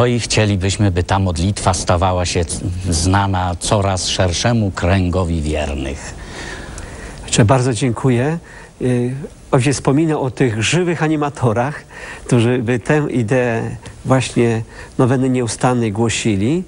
No i chcielibyśmy, by ta modlitwa stawała się znana coraz szerszemu kręgowi wiernych. Bardzo dziękuję. Y, Ojciec wspominał o tych żywych animatorach, którzy by tę ideę właśnie noweny nieustannej głosili,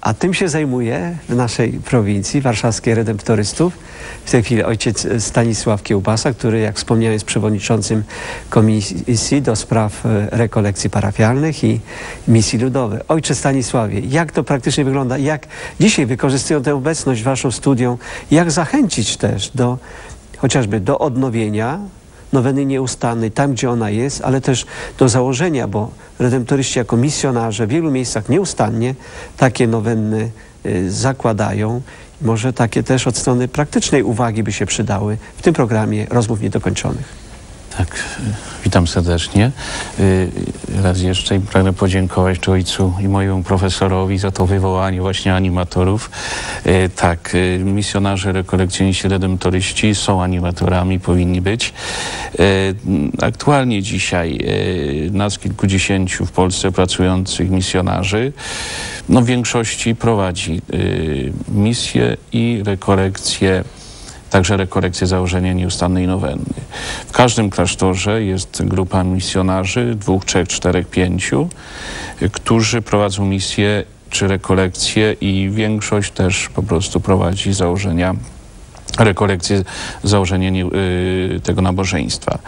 a tym się zajmuje w naszej prowincji warszawskiej redemptorystów w tej chwili ojciec Stanisław Kiełbasa, który jak wspomniałem jest przewodniczącym komisji do spraw e, rekolekcji parafialnych i misji ludowej. Ojcze Stanisławie, jak to praktycznie wygląda? Jak dzisiaj wykorzystują tę obecność waszą studią? Jak zachęcić też do chociażby do odnowienia noweny nieustannej, tam gdzie ona jest, ale też do założenia, bo redemptoryści jako misjonarze w wielu miejscach nieustannie takie noweny y, zakładają. Może takie też od strony praktycznej uwagi by się przydały w tym programie rozmów niedokończonych. Tak, witam serdecznie. Y, raz jeszcze pragnę podziękować ojcu i mojemu profesorowi za to wywołanie właśnie animatorów. Y, tak, y, misjonarze, rekolekcjoniści, redemptoryści są animatorami, powinni być. Aktualnie dzisiaj nas kilkudziesięciu w Polsce pracujących misjonarzy, no w większości prowadzi misje i rekolekcje także rekorekcję założenia nieustannej nowenny. W każdym klasztorze jest grupa misjonarzy, dwóch, trzech, czterech, pięciu, którzy prowadzą misję czy rekolekcje i większość też po prostu prowadzi założenia rekolekcję, założenie y, tego nabożeństwa.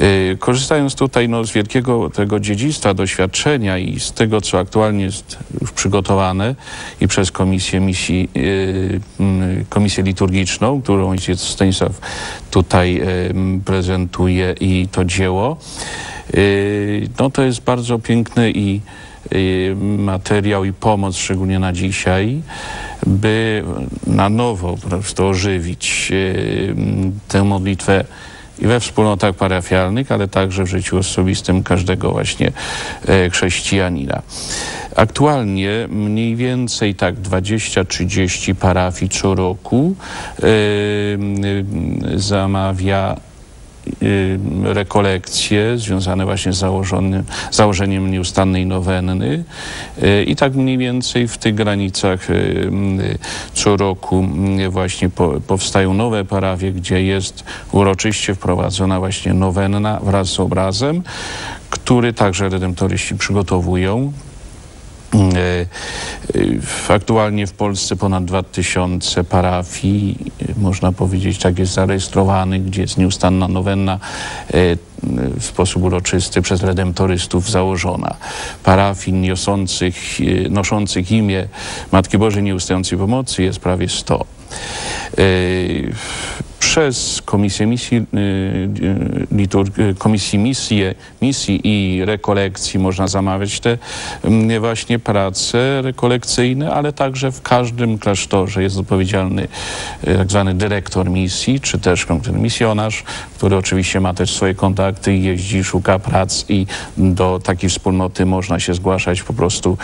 Y, korzystając tutaj no, z wielkiego tego dziedzictwa, doświadczenia i z tego, co aktualnie jest już przygotowane i przez Komisję, misji, y, komisję liturgiczną, którą ojciec Stanisław tutaj prezentuje i to dzieło, no to jest bardzo piękny i materiał i pomoc, szczególnie na dzisiaj, by na nowo po prostu ożywić tę modlitwę i we wspólnotach parafialnych, ale także w życiu osobistym każdego właśnie e, chrześcijanina. Aktualnie mniej więcej tak 20-30 parafii co roku zamawia Y, rekolekcje związane właśnie z założeniem nieustannej nowenny. Y, i tak mniej więcej w tych granicach y, co roku właśnie powstają nowe parafie, gdzie jest uroczyście wprowadzona właśnie nowenna wraz z obrazem, który także redemptoryści przygotowują aktualnie w Polsce ponad 2000 parafii, można powiedzieć, tak jest zarejestrowanych, gdzie jest nieustanna nowenna e, w sposób uroczysty przez redemptorystów założona. Parafii niosących, noszących imię Matki Bożej Nieustającej Pomocy jest prawie 100 przez Komisję Misji, y, y, y, Komisji Misji, Misji i Rekolekcji można zamawiać te mm, właśnie prace rekolekcyjne, ale także w każdym klasztorze jest odpowiedzialny tak zwany dyrektor misji, czy też misjonarz, który oczywiście ma też swoje kontakty i jeździ, szuka prac i do takiej wspólnoty można się zgłaszać po prostu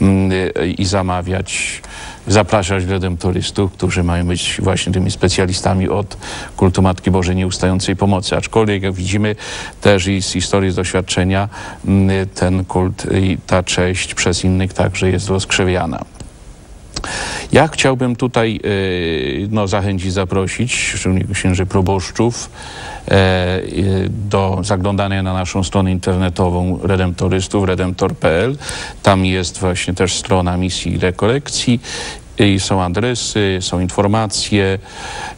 mm, i zamawiać zapraszać redemptorystów, którzy mają być właśnie tymi specjalistami od kultu Matki Bożej Nieustającej Pomocy. Aczkolwiek, jak widzimy też i z historii, z doświadczenia, mm, ten kult i ta cześć przez innych także jest rozkrzewiana. Ja chciałbym tutaj y, no, zachęcić, zaprosić, szczególnie księży proboszczów, e, y, do zaglądania na naszą stronę internetową redemptorystów, redemptor.pl. Tam jest właśnie też strona misji rekolekcji i są adresy, są informacje.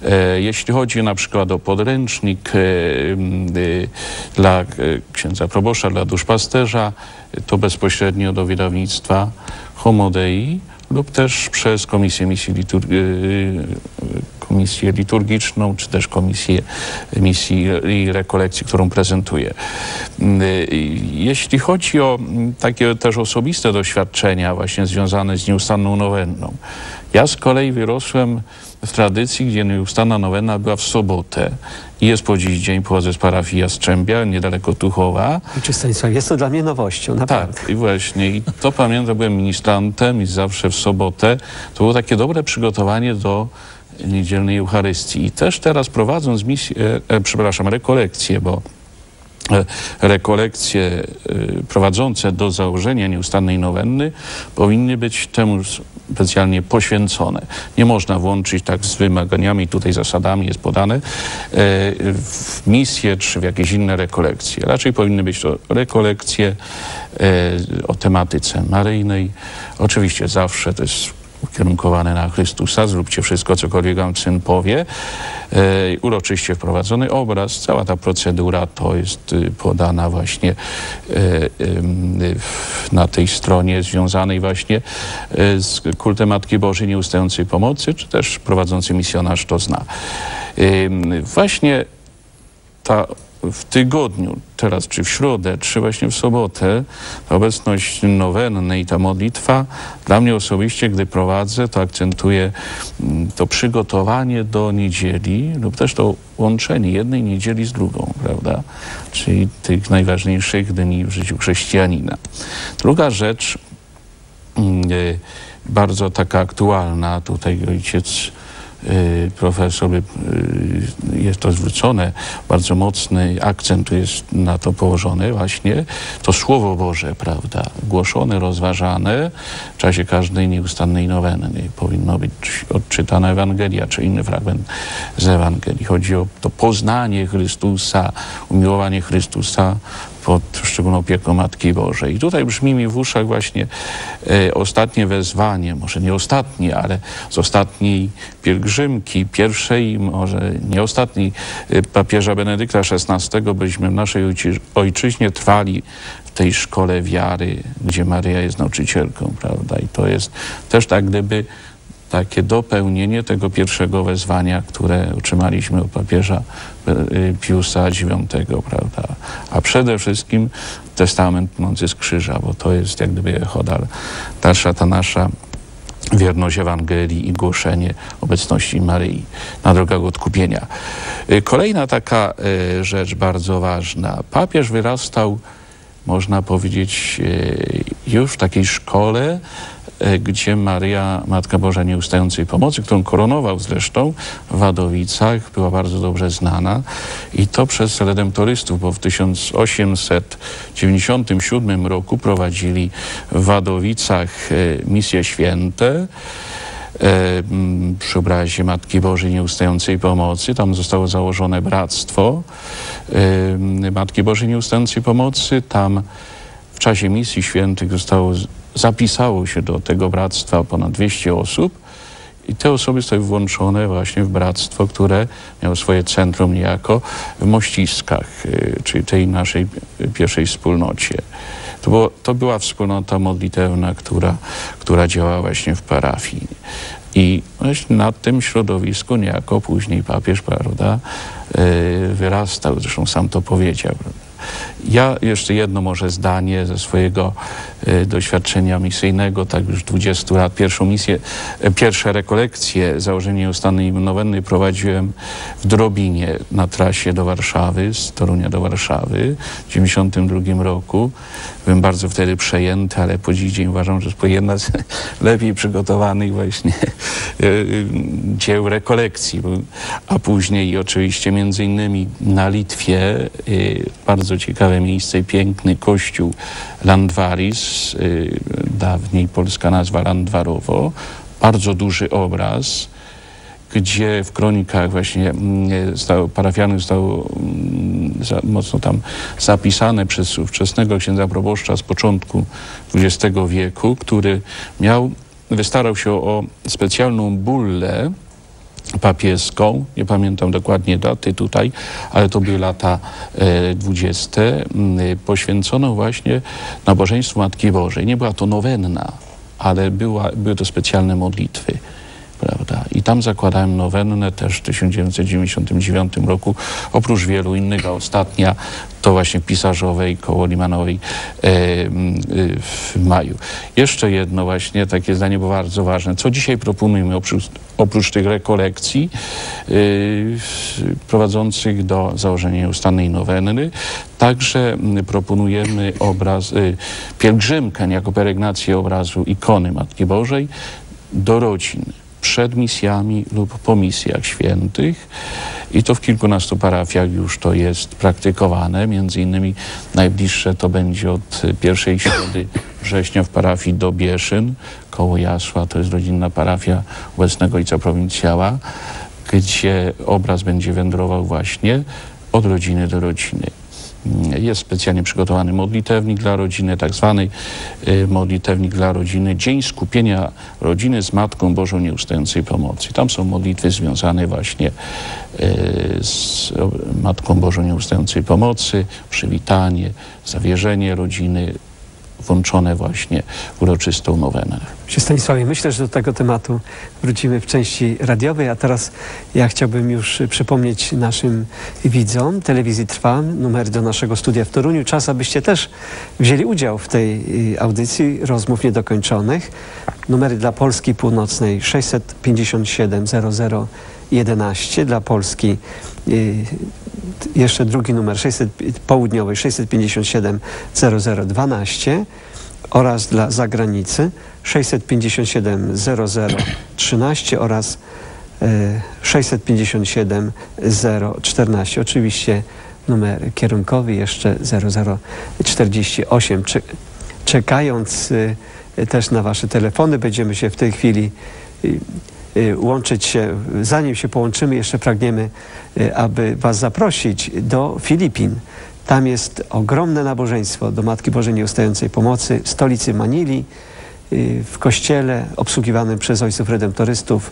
E, jeśli chodzi na przykład o podręcznik e, dla księdza probosza, dla duszpasterza, to bezpośrednio do wydawnictwa Homodei lub też przez Komisję Misji, Litur y, Komisję Liturgiczną, czy też Komisję Misji i Rekolekcji, którą prezentuję. Y, jeśli chodzi o takie też osobiste doświadczenia właśnie związane z nieustanną nowenną, ja z kolei wyrosłem tradycji, gdzie nieustanna nowena była w sobotę jest po dziś dzień, pochodzę z parafii Jastrzębia, niedaleko Tuchowa. Ojciec Stanisław, jest to dla mnie nowością, naprawdę. Tak, i właśnie. I to pamiętam, byłem ministrantem i zawsze w sobotę. To było takie dobre przygotowanie do niedzielnej Eucharystii. I też teraz prowadząc misję, e, e, przepraszam, rekolekcję, bo rekolekcje e, prowadzące do założenia nieustannej nowenny powinny być temu specjalnie poświęcone. Nie można włączyć tak z wymaganiami, tutaj zasadami jest podane, e, w misję czy w jakieś inne rekolekcje. Raczej powinny być to rekolekcje o tematyce maryjnej. Oczywiście zawsze to jest ukierunkowane na Chrystusa, zróbcie wszystko, cokolwiek wam syn powie. E, uroczyście wprowadzony obraz, cała ta procedura to jest y, podana właśnie e, na tej stronie związanej właśnie e, z kultem Matki Bożej Nieustającej Pomocy, czy też prowadzący misjonarz to zna. Właśnie ta w tygodniu, teraz czy w środę, czy właśnie w sobotę, obecność nowenny i ta modlitwa dla mnie osobiście, gdy prowadzę, to akcentuję mm, to przygotowanie do niedzieli lub też to łączenie jednej niedzieli z drugą, prawda? Czyli tych najważniejszych dni w życiu chrześcijanina. Druga rzecz, mm, e, bardzo taka aktualna, tutaj ojciec Y, profesor, y, jest to zwrócone, bardzo mocny akcent jest na to położony właśnie, to Słowo Boże, prawda, głoszone, rozważane w czasie każdej nieustannej nowenny. Powinno być odczytana Ewangelia, czy inny fragment z Ewangelii. Chodzi o to poznanie Chrystusa, umiłowanie Chrystusa pod szczególną opieką Matki Bożej. I tutaj brzmi mi w uszach właśnie e, ostatnie wezwanie, może nie ostatnie, ale z ostatniej pielgrzymki, pierwszej, może nie ostatniej, e, papieża Benedykta XVI, byśmy w naszej ojczyźnie trwali w tej szkole wiary, gdzie Maryja jest nauczycielką, prawda? I to jest też tak gdyby takie dopełnienie tego pierwszego wezwania, które otrzymaliśmy od papieża y, Piusa IX, prawda? A przede wszystkim testament płynący z krzyża, bo to jest jak gdyby chodal, dalsza ta nasza wierność Ewangelii i głoszenie obecności Maryi na drogach odkupienia. Y, kolejna taka y, rzecz bardzo ważna. Papież wyrastał, można powiedzieć, już w takiej szkole E, gdzie Maria, Matka Boża Nieustającej Pomocy, którą koronował zresztą w Wadowicach, była bardzo dobrze znana i to przez redemptorystów, bo w 1897 roku prowadzili w Wadowicach e, misje święte e, przy obrazie Matki Bożej Nieustającej Pomocy. Tam zostało założone bractwo Matki Bożej Nieustającej Pomocy. Tam w czasie misji świętych zostało zapisało się do tego bractwa ponad 200 osób i te osoby zostały włączone właśnie w bractwo, które miało swoje centrum niejako w Mościskach, y, czyli tej naszej pierwszej wspólnocie. To, było, to była wspólnota modlitewna, która, która działała właśnie w parafii. I właśnie na tym środowisku niejako później papież, prawda, y, wyrastał, zresztą sam to powiedział. Prawda? Ja jeszcze jedno może zdanie ze swojego y, doświadczenia misyjnego, tak już 20 lat. Pierwszą misję, y, pierwsze rekolekcje założenie nieustannej nowenny prowadziłem w Drobinie na trasie do Warszawy, z Torunia do Warszawy w 1992 roku. Byłem bardzo wtedy przejęty, ale po dziś dzień uważam, że jest jedna z lepiej przygotowanych właśnie y, dzieł rekolekcji. A później oczywiście między innymi na Litwie bardzo ciekawe miejsce piękny kościół Landwaris, y, dawniej polska nazwa Landwarowo, bardzo duży obraz, gdzie w kronikach właśnie mm, zostało, parafiany zostało mm, mocno tam zapisane przez ówczesnego księdza proboszcza z początku XX wieku, który miał, wystarał się o specjalną bullę, papieską, nie pamiętam dokładnie daty tutaj, ale to były lata dwudzieste, e, poświęcono właśnie nabożeństwu Matki Bożej. Nie była to nowenna, ale była, były to specjalne modlitwy prawda? I tam zakładałem nowennę też w 1999 roku, oprócz wielu innych, a ostatnia to właśnie pisarzowej koło Limanowej e, w maju. Jeszcze jedno właśnie takie zdanie było bardzo ważne. Co dzisiaj proponujemy oprócz, oprócz tych rekolekcji e, prowadzących do założenia nieustannej nowenny, także proponujemy obraz, e, pielgrzymkę jako peregnację obrazu ikony Matki Bożej do rodzin przed misjami lub po misjach świętych. I to w kilkunastu parafiach już to jest praktykowane. Między innymi najbliższe to będzie od pierwszej środy września w parafii Dobieszyn koło Jasła. To jest rodzinna parafia obecnego ojca prowincjała, gdzie obraz będzie wędrował właśnie od rodziny do rodziny. Jest specjalnie przygotowany modlitewnik dla rodziny, tak zwany y, modlitewnik dla rodziny, Dzień Skupienia Rodziny z Matką Bożą Nieustającej Pomocy. Tam są modlitwy związane właśnie y, z Matką Bożą Nieustającej Pomocy, przywitanie, zawierzenie rodziny, włączone właśnie w uroczystą nowenę. Panie Stanisławie, myślę, że do tego tematu wrócimy w części radiowej, a teraz ja chciałbym już przypomnieć naszym widzom telewizji Trwa numer do naszego studia w Toruniu. Czas, abyście też wzięli udział w tej y, audycji rozmów niedokończonych. Numery dla Polski Północnej 657 00 11, dla Polski y, jeszcze drugi numer 600, południowej 657 0012 oraz dla zagranicy 657 0013 oraz e, 657 014. Oczywiście numer kierunkowy jeszcze 0048. Cze- Czekając y, też na Wasze telefony, będziemy się w tej chwili y, łączyć się. Zanim się połączymy, jeszcze pragniemy, aby Was zaprosić do Filipin. Tam jest ogromne nabożeństwo do Matki Bożej Nieustającej Pomocy w stolicy Manili. Y, W kościele obsługiwanym przez ojców redemptorystów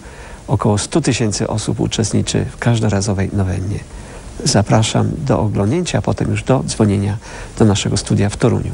około 100 tysięcy osób uczestniczy w każdorazowej nowennie. Zapraszam do oglądnięcia, a potem już do dzwonienia do naszego studia w Toruniu.